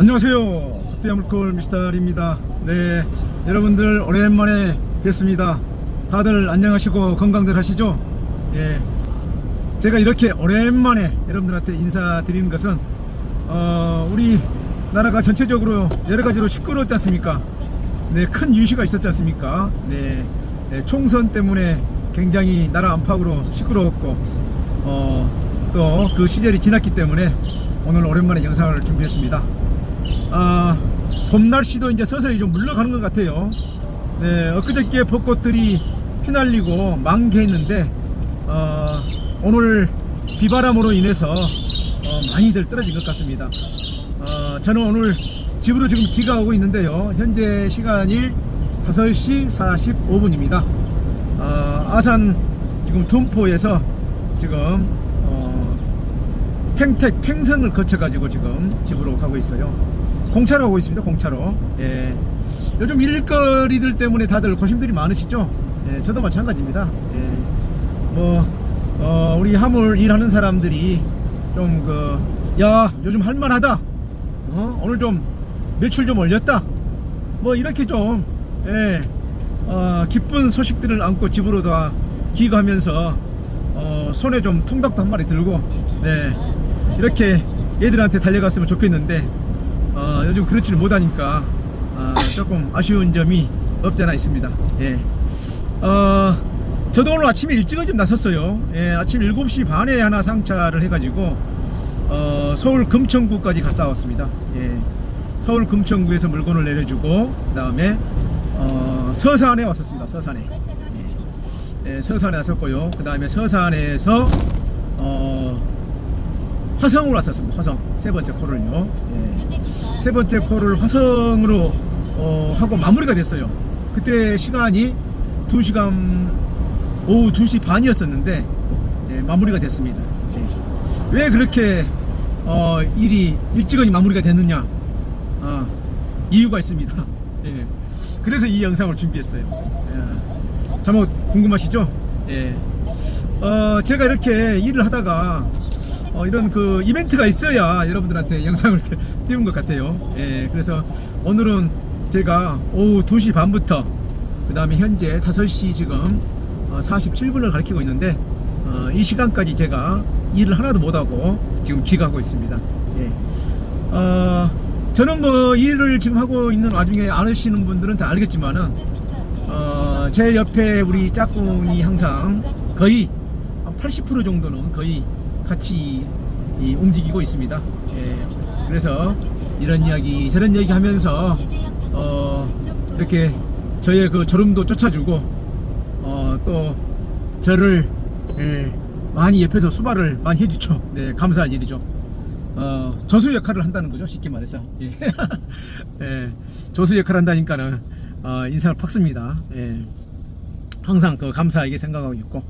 안녕하세요. 그때야물콜 미스터리입니다. 네, 여러분들 오랜만에 뵙습니다. 다들 안녕하시고 건강들 하시죠? 예. 제가 이렇게 오랜만에 여러분들한테 인사드리는 것은 어, 우리 나라가 전체적으로 여러 가지로 시끄러웠지 않습니까? 네, 큰 이슈가 있었지 않습니까? 네, 네, 총선 때문에 굉장히 나라 안팎으로 시끄러웠고 어, 또 그 시절이 지났기 때문에 오늘 오랜만에 영상을 준비했습니다. 아, 봄 날씨도 이제 서서히 좀 물러가는 것 같아요. 네, 엊그저께 벚꽃들이 휘날리고 만개했는데 어, 오늘 비바람으로 인해서 어, 많이들 떨어진 것 같습니다. 어, 저는 오늘 집으로 지금 기가 오고 있는데요. 현재 시간이 5시 45분입니다. 어, 아산 지금 둔포에서 지금 어, 팽택 팽성을 거쳐가지고 지금 집으로 가고 있어요. 공차로 가고 있습니다. 공차로. 예. 요즘 일거리들 때문에 다들 고심들이 많으시죠? 예, 저도 마찬가지입니다. 예. 뭐 어, 우리 화물 일하는 사람들이 좀 그 야 요즘 할만하다. 어? 오늘 좀 매출 좀 올렸다. 뭐 이렇게 좀 예, 어, 기쁜 소식들을 안고 집으로 다 귀가하면서 어, 손에 좀 통닭도 한 마리 들고 네, 이렇게 얘들한테 달려갔으면 좋겠는데 어, 요즘 그렇지를 못하니까 어, 조금 아쉬운 점이 없잖아 있습니다. 예. 어, 저도 오늘 아침에 일찍은 좀 나섰어요. 예, 아침 7시 반에 하나 상차를 해가지고 어, 서울 금천구까지 갔다 왔습니다. 예, 서울 금천구에서 물건을 내려주고 그 다음에 어, 서산에 왔었습니다. 서산에. 예, 서산에 왔었고요. 그 다음에 서산에서 어, 화성으로 왔었습니다. 화성 세 번째 코를요. 예. 세 번째 코를 화성으로 어, 하고 마무리가 됐어요. 그때 시간이 2시간 오후 2시 반이었었는데 예, 마무리가 됐습니다. 예. 왜 그렇게 어, 일이 일찍이 마무리가 됐느냐? 아, 이유가 있습니다. 예. 그래서 이 영상을 준비했어요. 예. 잘못 궁금하시죠? 예. 어, 제가 이렇게 일을 하다가 어, 이런 그 이벤트가 있어야 여러분들한테 영상을 띄운 것 같아요. 예, 그래서 오늘은 제가 오후 2시 반부터 그 다음에 현재 5시 지금 어, 47분을 가리키고 있는데 어, 이 시간까지 제가 일을 하나도 못하고 지금 귀가하고 있습니다. 예. 어, 저는 뭐 일을 지금 하고 있는 와중에 안 하시는 분들은 다 알겠지만은 어, 제 옆에 우리 짝꿍이 항상 거의 한80% 정도는 거의 같이 이, 움직이고 있습니다. 예, 그래서 이런 이야기 저런 이야기 하면서 어, 이렇게 저의 그 졸음도 쫓아주고 어, 또 저를 예, 많이 옆에서 수발을 많이 해주죠. 네, 감사한 일이죠. 어, 조수 역할을 한다는 거죠. 쉽게 말해서. 예. 예, 조수 역할을 한다니까는 어, 인상을 팍습니다. 예. 항상 그 감사하게 생각하고 있고.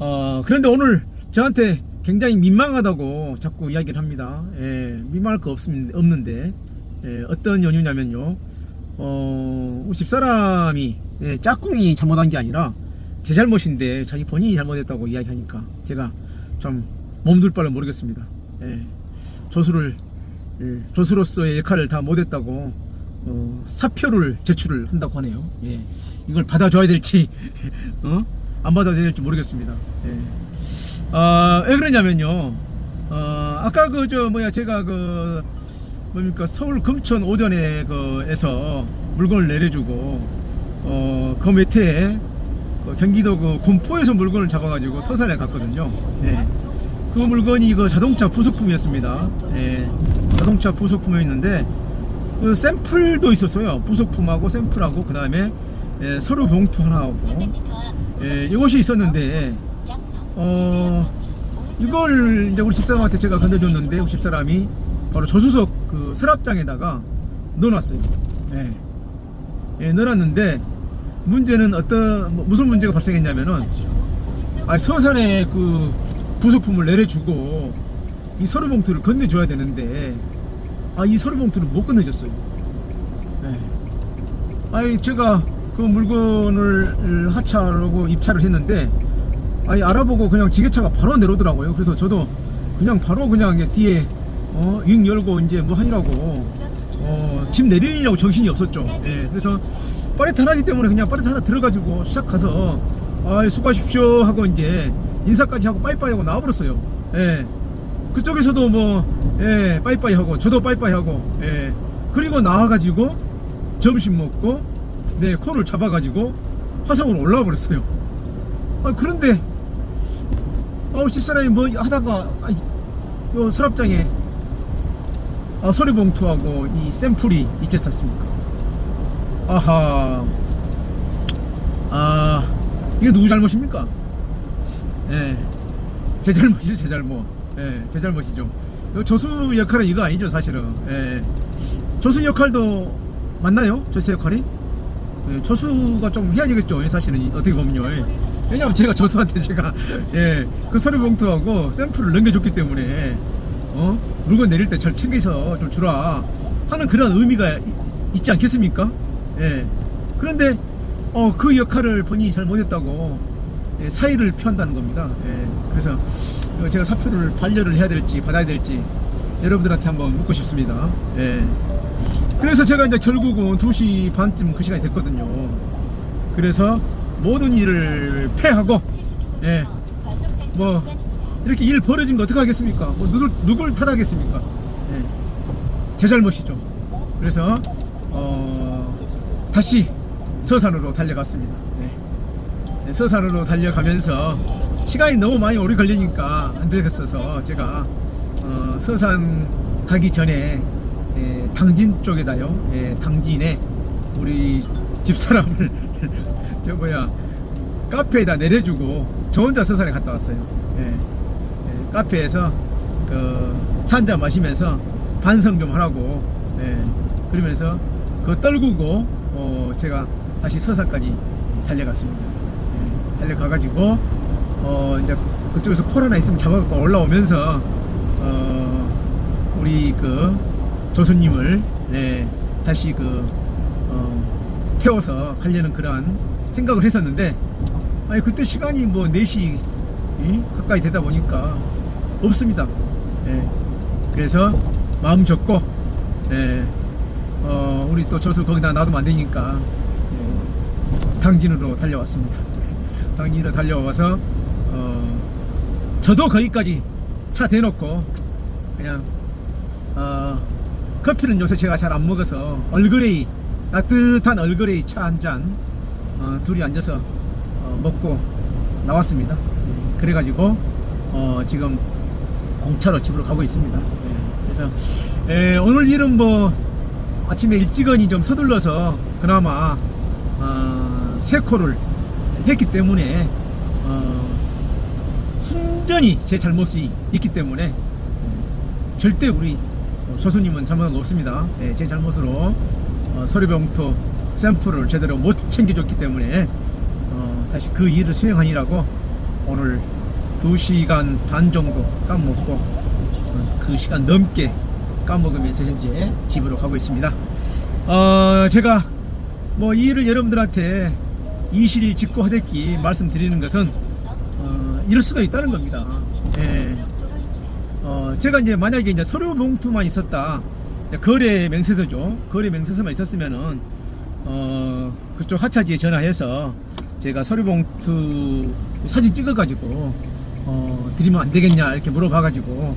어, 그런데 오늘 저한테 굉장히 민망하다고 자꾸 이야기를 합니다. 예, 민망할 거 없습니다, 없는데, 예, 어떤 연유냐면요. 어, 우리 집사람이, 예, 짝꿍이 잘못한 게 아니라, 제 잘못인데, 자기 본인이 잘못했다고 이야기하니까, 제가 좀 몸둘 바를 모르겠습니다. 예, 조수를, 예, 조수로서의 역할을 다 못했다고, 어, 사표를 제출을 한다고 하네요. 예, 이걸 받아줘야 될지, 어? 안 받아줘야 될지 모르겠습니다. 예. 아, 왜 그러냐면요. 어, 아까 그 저 뭐야 제가 그 뭡니까 서울 금천 오전에 그에서 물건을 내려주고 어그 밑에 그 경기도 그 군포에서 물건을 잡아가지고 서산에 갔거든요. 네. 그 물건이 그 자동차 부속품이었습니다. 예. 자동차 부속품이었는데 그 샘플도 있었어요. 부속품하고 샘플하고 그 다음에 예, 서류 봉투 하나하고 예, 이것이 있었는데 어 이걸 이제 우리 집사람한테 제가 건네줬는데 우리 집사람이 바로 조수석 그 서랍장에다가 넣어놨어요. 예. 예, 넣어놨는데 문제는 어떤 뭐 무슨 문제가 발생했냐면은 아 서산에 그 부속품을 내려주고 이 서류 봉투를 건네줘야 되는데 아 이 서류 봉투를 못 건네줬어요. 예. 아니 제가 그 물건을 하차하고 입차를 했는데 아니 알아보고 그냥 지게차가 바로 내려오더라고요. 그래서 저도 그냥 바로 그냥 뒤에 어 윙 열고 이제 뭐 하니라고 어, 집 내리려고 정신이 없었죠. 예, 그래서 빠릿 하나기 때문에 그냥 빠릿 하나 들어가지고 시작 가서 아, 수고하십시오 하고 이제 인사까지 하고 빠이빠이 하고 나와버렸어요. 예. 그쪽에서도 뭐, 예, 빠이빠이 하고, 저도 빠이빠이 하고, 예. 그리고 나와가지고, 점심 먹고, 네, 코를 잡아가지고, 화성으로 올라와 버렸어요. 아, 그런데, 어, 집사람이 뭐 하다가, 아, 요 서랍장에, 아, 서류 봉투하고 이 샘플이 있지 않습니까? 아하. 아, 이게 누구 잘못입니까? 예. 제 잘못이죠, 제 잘못. 예, 제 잘못이죠. 요 조수 역할은 이거 아니죠, 사실은. 예. 조수 역할도 맞나요? 조수 역할이? 예, 조수가 좀 해야 되겠죠, 사실은. 어떻게 보면요. 예. 왜냐면 제가 조수한테 제가, 예, 그 서류 봉투하고 샘플을 넘겨줬기 때문에, 어? 물건 내릴 때 잘 챙겨서 좀 주라. 하는 그런 의미가 이- 있지 않겠습니까? 예. 그런데, 어, 그 역할을 본인이 잘 못했다고, 예, 사의를 표한다는 겁니다. 예, 그래서 어, 제가 사표를 반려를 해야 될지 받아야 될지 여러분들한테 한번 묻고 싶습니다. 예. 그래서 제가 이제 결국은 2시 반쯤 그 시간이 됐거든요. 그래서 모든 일을 패하고 예, 뭐 이렇게 일 벌어진 거 어떻게 하겠습니까? 뭐 누굴 누굴 탓하겠습니까? 예, 제 잘못이죠. 그래서 어, 다시 서산으로 달려갔습니다. 예. 네, 서산으로 달려가면서 시간이 너무 많이 오래 걸리니까 안 되겠어서 제가 어, 서산 가기 전에 예, 당진 쪽에다요 예, 당진에 우리 집사람을 저 뭐야 카페에다 내려주고 저 혼자 서산에 갔다 왔어요. 예, 예, 카페에서 그차 한잔 마시면서 반성 좀 하라고 예, 그러면서 그거 떨구고 어, 제가 다시 서산까지 달려갔습니다. 예, 달려가가지고 어 이제 그쪽에서 콜 하나 있으면 잡아갖고 올라오면서 어 우리 그 조수님을 네 다시 그 어, 태워서 가려는 그러한 생각을 했었는데 아니 그때 시간이 뭐 4시 이? 가까이 되다 보니까 없습니다. 예. 그래서 마음 접고 예. 어, 우리 또 조수 거기다 놔두면 안 되니까 예. 당진으로 달려왔습니다. 당진으로 달려와서 어, 저도 거기까지 차 대놓고 그냥 어, 커피는 요새 제가 잘 안 먹어서 얼그레이 따뜻한 얼그레이 차 한 잔 어, 둘이 앉아서 어, 먹고 나왔습니다. 예, 그래가지고 어, 지금 공차로 집으로 가고 있습니다. 예, 그래서 예, 오늘 일은 뭐 아침에 일찍은이 좀 서둘러서 그나마 어, 세 코를 했기 때문에 어, 순전히 제 잘못이 있기 때문에 어, 절대 우리 어, 조수님은 잘못한 거 없습니다. 예, 제 잘못으로 어, 서류봉투 샘플을 제대로 못 챙겨줬기 때문에 어, 다시 그 일을 수행하니라고 오늘 2시간 반 정도 까먹고 어, 그 시간 넘게 까먹으면서 현재 집으로 가고 있습니다. 어, 제가 뭐 이 일을 여러분들한테 이실 직고 하댔기 말씀드리는 것은 어, 이럴 수가 있다는 겁니다. 예. 어, 제가 이제 만약에 이제 서류 봉투만 있었다. 거래 명세서죠. 거래 명세서만 있었으면은 어, 그쪽 하차지에 전화해서 제가 서류 봉투 사진 찍어가지고 어, 드리면 안 되겠냐 이렇게 물어봐가지고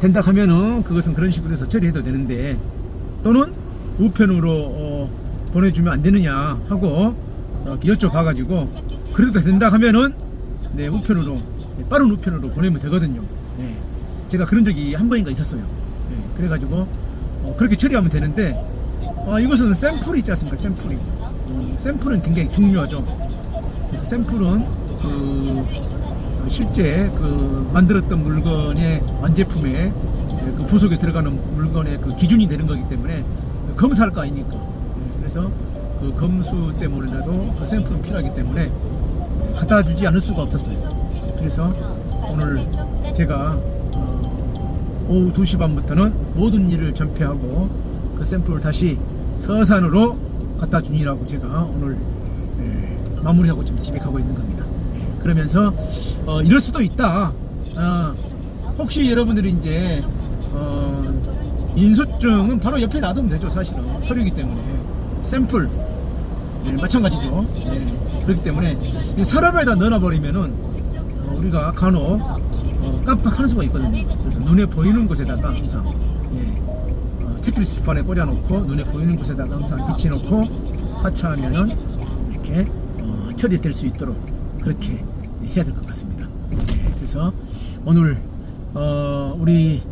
된다 하면은 그것은 그런 식으로 해서 처리해도 되는데 또는 우편으로 어, 보내주면 안 되느냐 하고 어, 여쭤봐가지고 그래도 된다 하면은 네 우편으로 네, 빠른 우편으로 보내면 되거든요. 네, 제가 그런 적이 한 번인가 있었어요. 네, 그래가지고 어, 그렇게 처리하면 되는데 아, 이것은 샘플이 있지 않습니까? 샘플이 음, 샘플은 굉장히 중요하죠. 그래서 샘플은 그 어, 실제 그 만들었던 물건의 완제품에 예, 그 부속에 들어가는 물건의 그 기준이 되는 거기 때문에 검사할 거 아닙니까? 예, 그래서 그 검수 때문에라도 그 샘플은 필요하기 때문에 갖다 주지 않을 수가 없었어요. 그래서 오늘 제가 어, 오후 2시 반부터는 모든 일을 전폐하고 그 샘플을 다시 서산으로 갖다 주니라고 제가 오늘 예, 마무리하고 지금 집에 가고 있는 겁니다. 예, 그러면서 어, 이럴 수도 있다. 어, 혹시 여러분들이 이제 어, 인수증은 바로 옆에 놔두면 되죠 사실은. 서류이기 때문에. 샘플. 네, 마찬가지죠. 네, 그렇기 때문에 이 서랍에다 넣어버리면은 어, 우리가 간혹 어, 깜빡하는 수가 있거든요. 그래서 눈에 보이는 곳에다가 항상 체크리스트판에 꽂아놓고 눈에 보이는 곳에다가 항상 비치놓고 하차하면은 이렇게 어, 처리될 수 있도록 그렇게 해야 될 것 같습니다 네, 그래서 오늘 어, 우리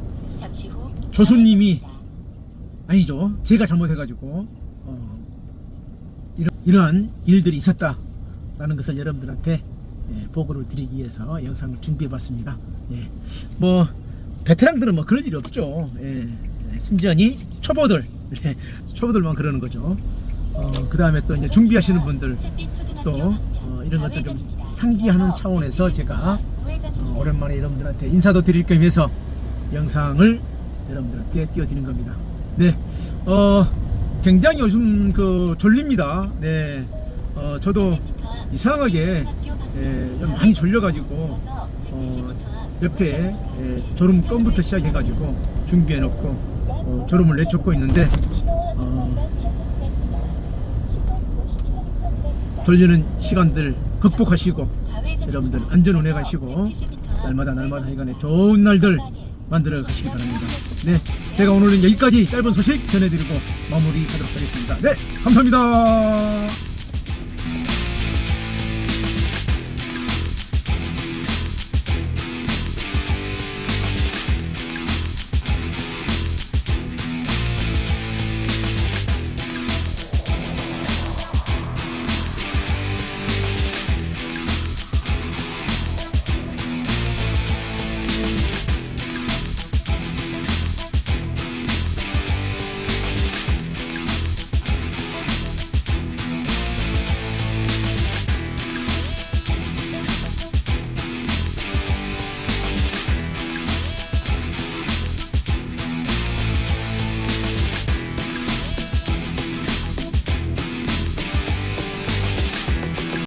조수님이 아니죠. 제가 잘못해가지고 어, 이러, 이러한 일들이 있었다라는 것을 여러분들한테 예, 보고를 드리기 위해서 영상을 준비해봤습니다. 예. 뭐 베테랑들은 뭐 그럴 일이 없죠. 예. 예, 순전히 초보들, 예, 초보들만 그러는 거죠. 어, 그 다음에 또 이제 준비하시는 분들 또 어, 이런 것들 좀 상기하는 차원에서 제가 어, 오랜만에 여러분들한테 인사도 드릴 겸 해서 영상을 여러분들한테 띄워드리는 겁니다. 네, 어, 굉장히 요즘 그 졸립니다. 네, 어, 저도 이상하게 예, 좀 많이 졸려가지고 어, 옆에 예, 졸음 껌부터 시작해가지고 준비해놓고 어, 졸음을 내쫓고 있는데 어, 졸리는 시간들 극복하시고 여러분들 안전 운행 하시고 날마다 날마다 시간에 좋은 날들 만들어 가시기 바랍니다. 네, 제가 오늘은 여기까지 짧은 소식 전해드리고 마무리하도록 하겠습니다. 네, 감사합니다.